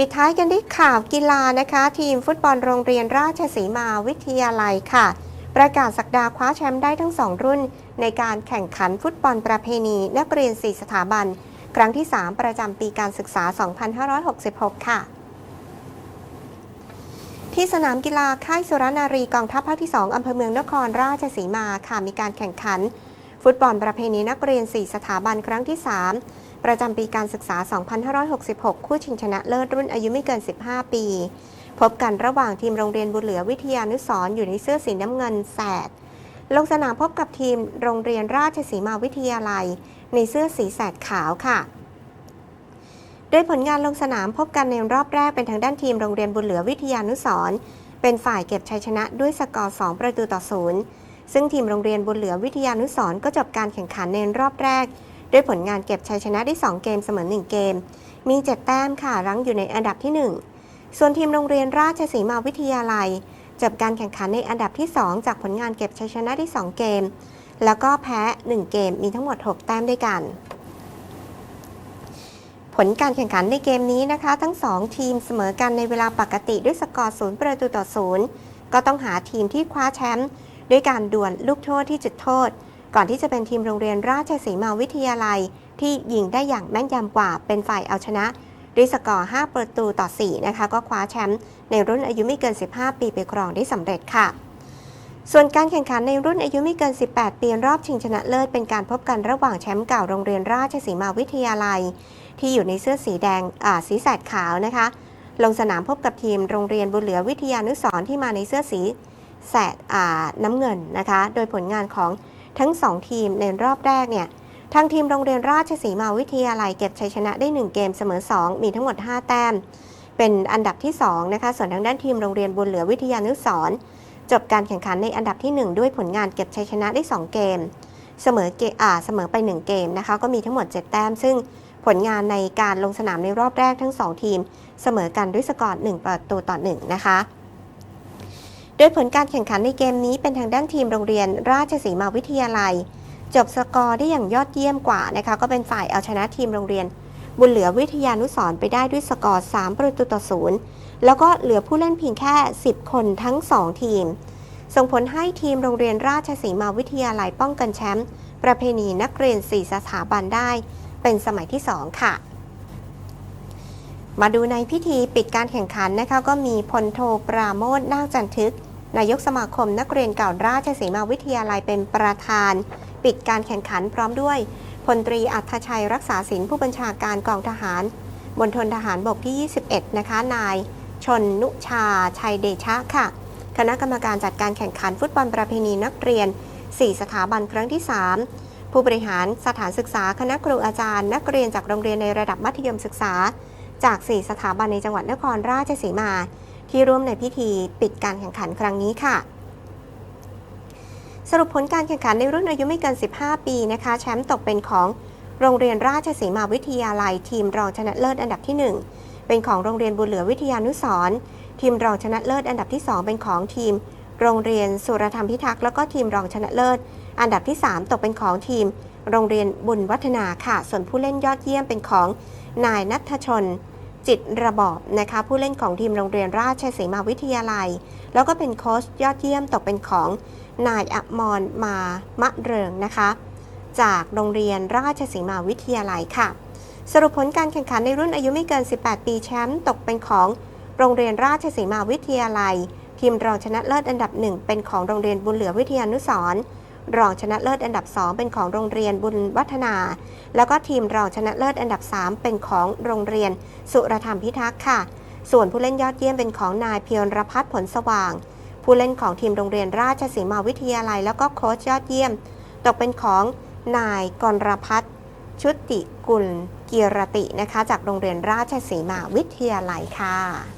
ปิดท้ายกันที่ข่าวกีฬานะคะ ทีมฟุตบอลโรงเรียนราชสีมาวิทยาลัยค่ะ ประกาศสักดาคว้าแชมป์ได้ทั้งสองรุ่น ในการแข่งขันฟุตบอลประเพณีนักเรียน 4 สถาบัน ครั้งที่ 3 ประจำปีการศึกษา 2566 ค่ะ ที่สนามกีฬาค่ายสุรนารีกองทัพภาคที่ 2อำเภอเมืองนครราชสีมาค่ะมีการแข่งขัน ฟุตบอลประเพณีนักเรียน 4 สถาบันครั้งที่ 3ประจำปีการศึกษา 2566 คู่ชิงชนะเลิศรุ่นอายุไม่เกิน 15 ปี พบกันระหว่างทีมโรงเรียนบุญเหลือวิทยานุสร์อยู่ในเสื้อสีน้ำเงินแสด ลงสนามพบกับทีมโรงเรียนราชสีมาวิทยาลัย ในเสื้อสีแสดขาวค่ะ โดยผลงานลงสนามพบกันในรอบแรกเป็นทางด้านทีมโรงเรียนบุญเหลือวิทยานุสร์เป็นฝ่ายเก็บชัยชนะด้วยสกอร์ 2 ประตูต่อศูนย์ซึ่งทีมโรงเรียนบุญเหลือวิทยานุสร์ก็จบการแข่งขันในรอบแรก ด้วยผลงานเก็บชัยชนะได้ 2 เกมเสมอ 1 เกม มี 7 แต้มค่ะ รั้งอยู่ในอันดับที่ 1 ส่วนทีมโรงเรียนราชสีมาวิทยาลัย จบการแข่งขันในอันดับที่ 2 จากผลงานเก็บชัยชนะได้ 2 เกม แล้วก็แพ้ 1 เกม มีทั้งหมด 6 แต้มด้วยกัน ผลการแข่งขันในเกมนี้นะคะ ทั้ง 2 ทีมเสมอกันในเวลาปกติด้วยสกอร์0ประตูต่อ0ก็ต้องหาทีมที่คว้าแชมป์ด้วยการดวลลูกโทษที่จุดโทษ ก่อนที่จะเป็นทีมโรงเรียนราชสีมาวิทยาลัย ที่ยิงได้อย่างแม่นยำกว่าเป็นฝ่ายเอาชนะด้วยสกอร์ 5 ประตูต่อ 4 นะคะ ก็คว้าแชมป์ในรุ่นอายุไม่เกิน 15 ปีไปครองได้สำเร็จค่ะ ส่วนการแข่งขันในรุ่นอายุไม่เกิน 18 ปีรอบชิงชนะเลิศเป็นการพบกันระหว่างแชมป์เก่าโรงเรียนราชสีมาวิทยาลัย ที่อยู่ในเสื้อสีแดงสีแสดขาวนะคะ ลงสนามพบกับทีมโรงเรียนบุญเหลือวิทยานุสร์ที่มาในเสื้อสีแสดน้ำเงินนะคะ โดยผลงานของ ทั้ง 2 ทีมในรอบแรกเนี่ยทางทีมโรงเรียนราชสีมาวิทยาลัยเก็บชัยชนะได้ 1 เกมเสมอ 2 มีทั้งหมด 5 แต้ม เป็นอันดับที่2นะคะส่วนทางด้านทีมโรงเรียนบุญเหลือวิทยานุสรจบการแข่งขันในอันดับที่ 1 ด้วยผลงานเก็บชัยชนะได้ 2 เกม เสมอเกอ่าเสมอไป 1 เกมนะคะก็มีทั้งหมด 7 แต้ม ซึ่งผลงานในการลงสนามในรอบแรกทั้ง 2 ทีม เสมอกันด้วยสกอร์1ประตูต่อ1นะคะ โดยผลการแข่งขันในเกมนี้เป็นทางด้านทีมโรงเรียนราชสีมาวิทยาลัย จบสกอร์ได้อย่างยอดเยี่ยมกว่านะคะ ก็เป็นฝ่ายเอาชนะทีมโรงเรียน บุญเหลือวิทยานุสร์ไปได้ด้วยสกอร์ 3 ประตูต่อศูนย์แล้วก็เหลือผู้เล่นเพียงแค่ 10 คนทั้ง 2 ทีม ส่งผลให้ทีมโรงเรียนราชสีมาวิทยาลัยป้องกันแชมป์ประเพณีนักเรียน 4 สถาบันได้ เป็นสมัยที่ 2 ค่ะ มาดูในพิธีปิดการแข่งขันนะคะก็มีพลโทปราโมทนาคจันทึก นายกสมาคมนักเรียนเก่าราชสีมาวิทยาลัยเป็นประธาน ปิดการแข่งขันพร้อมด้วยพลตรีอัธชัยรักษาศิลผู้บัญชาการกองทหารบนทนทหารบกที่ 21 นะคะ นาย ชนนุชา ชัยเดชะค่ะ คณะกรรมการจัดการแข่งขันฟุตบอลประเพณีนักเรียน 4 สถาบันครั้งที่ 3 ผู้บริหารสถานศึกษาคณะครูอาจารย์ นักเรียนจากโรงเรียนในระดับมัธยมศึกษา จาก 4 สถาบันในจังหวัดนครราชสีมา ที่ร่วมในพิธีปิดการแข่งขันครั้งนี้ค่ะ สรุปผลการแข่งขันในรุ่นอายุไม่เกิน 15 ปีนะคะ แชมป์ตกเป็นของโรงเรียนราชสีมาวิทยาลัย ทีมรองชนะเลิศอันดับที่ 1 เป็นของโรงเรียนบุญเหลือวิทยานุสร์ทีมรองชนะเลิศอันดับที่ 2 เป็นของทีม โรงเรียนสุรธรรมพิทักษ์แล้วก็ทีมรองชนะเลิศ อันดับที่ 3 ตกเป็นของทีม โรงเรียนบุญวัฒนาค่ะ ส่วนผู้เล่นยอดเยี่ยมเป็นของนายนัทชน จิตระบอบนะคะผู้เล่นของทีมโรงเรียนราชสีมาวิทยาลัย แล้วก็เป็นโค้ชยอดเยี่ยมตกเป็นของนายอมรมามะเริงนะคะ จากโรงเรียนราชสีมาวิทยาลัยค่ะ สรุปผลการแข่งขันในรุ่นอายุไม่เกิน 18 ปีแชมป์ตกเป็นของโรงเรียนราชสีมาวิทยาลัย ทีมรองชนะเลิศอันดับหนึ่งเป็นของโรงเรียนบุญเหลือวิทยานุสร์ รองชนะเลิศอันดับ 2 เป็นของโรงเรียนบุญวัฒนา แล้วก็ทีมรองชนะเลิศอันดับ 3 เป็นของโรงเรียนสุรธรรมพิทักษ์ค่ะ ส่วนผู้เล่นยอดเยี่ยมเป็นของนายเพียรพัฒน์ผลสว่าง ผู้เล่นของทีมโรงเรียนราชสีมาวิทยาลัย แล้วก็โค้ชยอดเยี่ยม ตกเป็นของนายกรพัฒน์ชุติกุลกีรตินะคะ จากโรงเรียนราชสีมาวิทยาลัยค่ะ